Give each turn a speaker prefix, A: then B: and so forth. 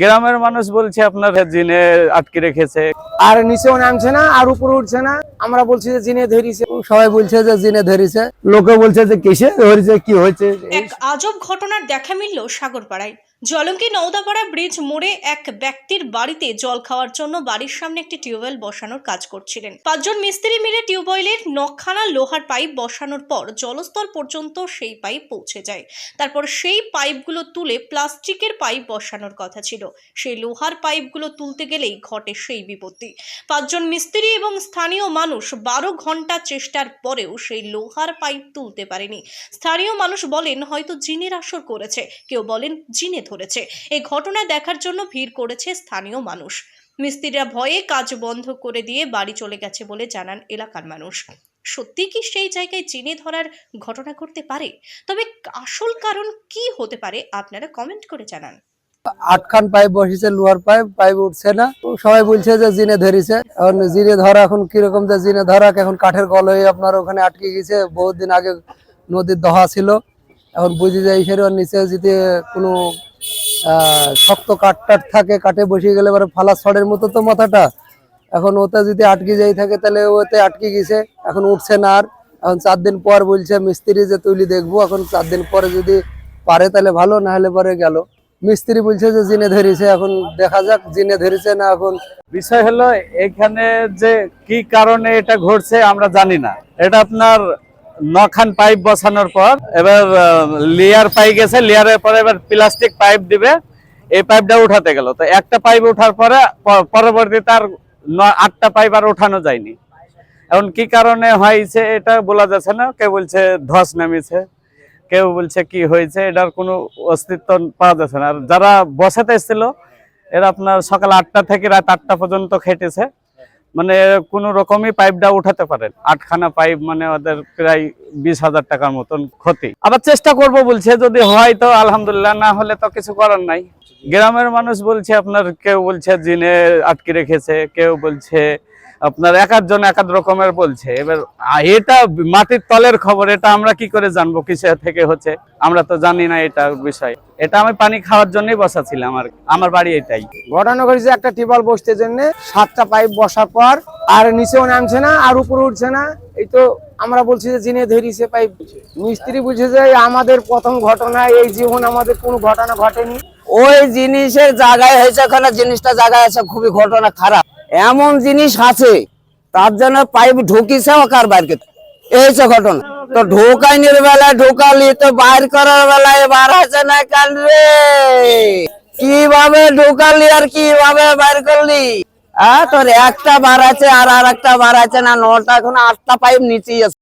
A: গ্রামের মানুষ বলছে আপনার জিনে আটকে রেখেছে।
B: আর নিচেও নামছে না আর উপরে উঠছে না। আমরা বলছি যে জিনে ধরিছে।
C: সবাই বলছে যে জিনে ধরিছে। লোকে বলছে যে কিসে ধরিছে কি হয়েছে?
D: এক আজব ঘটনার দেখা মিলল সাগরপাড়ায়। জলঙ্কি নওদাপাড়া ব্রিজ মোড়ে এক ব্যক্তির বাড়িতে জল খাওয়ার জন্য বাড়ির সামনে একটি টিউবওয়েল বসানোর কাজ করছিলেন। পাঁচজন মিস্ত্রি মিলে টিউবওয়েলের নখানা লোহার পাইপ বসানোর পর জলস্তর পর্যন্ত সেই পাইপ পৌঁছে যায়। তারপর সেই পাইপগুলো তুলে প্লাস্টিকের পাইপ বসানোর কথা ছিল। সেই লোহার পাইপগুলো তুলতে গেলেই ঘটে সেই বিপত্তি। পাঁচজন মিস্ত্রি এবং স্থানীয় মানুষ বারো ঘণ্টা চেষ্টার পরেও সেই লোহার পাইপ তুলতে পারেনি। স্থানীয় মানুষ বলেন, হয়তো জিনের আসর করেছে। কেউ বলেন, জিনে ধরেছে। এই ঘটনা দেখার জন্য ভিড় করেছে স্থানীয় মানুষ। মিস্ত্রিরা ভয়ে কাজ বন্ধ করে দিয়ে বাড়ি চলে গেছে বলে জানান এলাকার মানুষ। সত্যি কি সেই জায়গায় জিনে ধরার ঘটনা ঘটতে পারে? তবে আসল কারণ কি হতে পারে আপনারা কমেন্ট করে জানান।
C: আটখান পাইপ বসেছে, লোহার পাইপ পাইপ উঠছে না। সবাই বলছে যে জিনে ধরেছে। এখন জিনে ধরা এখন কীরকম যে জিনে ধরা, এখন কাঠের কল হয়ে আপনার ওখানে আটকে গেছে। বহুত দিন আগে নদীর দহা ছিল। এখন বুঝে যায় সের নিচে যদি কোনো শক্ত কাঠ টাট থাকে, কাঠে বসে গেলে এবারে ফালা ছড়ের মতো তো মাথাটা। এখন ওতে যদি আটকে যাই থাকে, তাহলে ওতে আটকে গেছে। এখন উঠছে না আর। এখন চার দিন পর বলছে, মিস্ত্রি যে তুলি দেখব। এখন চার দিন পরে যদি পারে, তাহলে ভালো, না হলে পরে গেল। মিস্ত্রি বলছে যে জিনে ধরেছে, এখন দেখা যাক জিনে ধরেছে না এখন।
A: বিষয় হলো, এখানে যে কি কারণে এটা ঘটছে আমরা জানি না। এটা আপনার নখান পাইপ বসানোর পর এবার লেয়ার পাই গেছে লেয়ারের পরে এবার প্লাস্টিক পাইপ দিবে। এই পাইপটা উঠাতে গেল। তো একটা পাইপ ওঠার পরে পরবর্তী তার আটটা পাইপ আর ওঠানো যায়নি। এখন কি কারণে হয়েছে এটা বলা যাচ্ছে না। কেউ বলছে ধস নেমেছে, কেউ বলছে কি হয়েছে, এটার কোনো অস্তিত্ব পাওয়া যাচ্ছে না। আর যারা বসাতে এসেছিল, এরা আপনার সকাল আটটা থেকে রাত আটটা পর্যন্ত খেটেছে। মানে কোনো রকমই পাইপটা উঠাতে পারেন। আটখানা পাইপ মানে ওদের প্রায় বিশ হাজার টাকার মতন ক্ষতি। আবার চেষ্টা করব বলছে, যদি হয় তো আলহামদুলিল্লাহ, না হলে তো কিছু করার নাই। গ্রামের মানুষ বলছে, আপনার কেউ বলছে জিনে আটকে রেখেছে, কেউ বলছে আপনার এক একজন এক এক রকমের বলছে। এবার এটা মাটির তলের খবর, এটা আমরা কি করে জানব কিসে থেকে হচ্ছে? আমরা তো জানি না এটা বিষয়। এটা আমি পানি খাওয়ার জন্যই বসাছিলাম আর আমার বাড়ি এটাই।
B: ঘটনা ঘটেছে একটা টিউবওয়েল বসতে জন্য সাতটা পাইপ বসার পর আর নিচেও নামছে না, আর উপরে উঠছে না। এই তো আমরা বলছি যে জিনে ধরিছে পাইপ মিস্ত্রি বুঝে যে আমাদের প্রথম ঘটনা, এই জীবন আমাদের কোনো ঘটনা ঘটেনি।
E: ওই জিনিসের জায়গায় হয়েছে জিনিসটা জায়গায় আছে, খুবই ঘটনা খারাপ। এমন জিনিস আছে, তার জন্য পাইপ ঢুকিছে ওকার বাইরকে। এই হচ্ছে ঘটনা। তো ঢোকাইনির বেলায় ঢোকালি, তো বাইর করার বেলায় বার আছে না কান রে? কীভাবে ঢোকালি আর কীভাবে বাইর করলি? হ্যাঁ তোর একটা বার আছে আর আর একটা বার আছে না, নটা এখন আটটা পাইপ নিচেই আছে।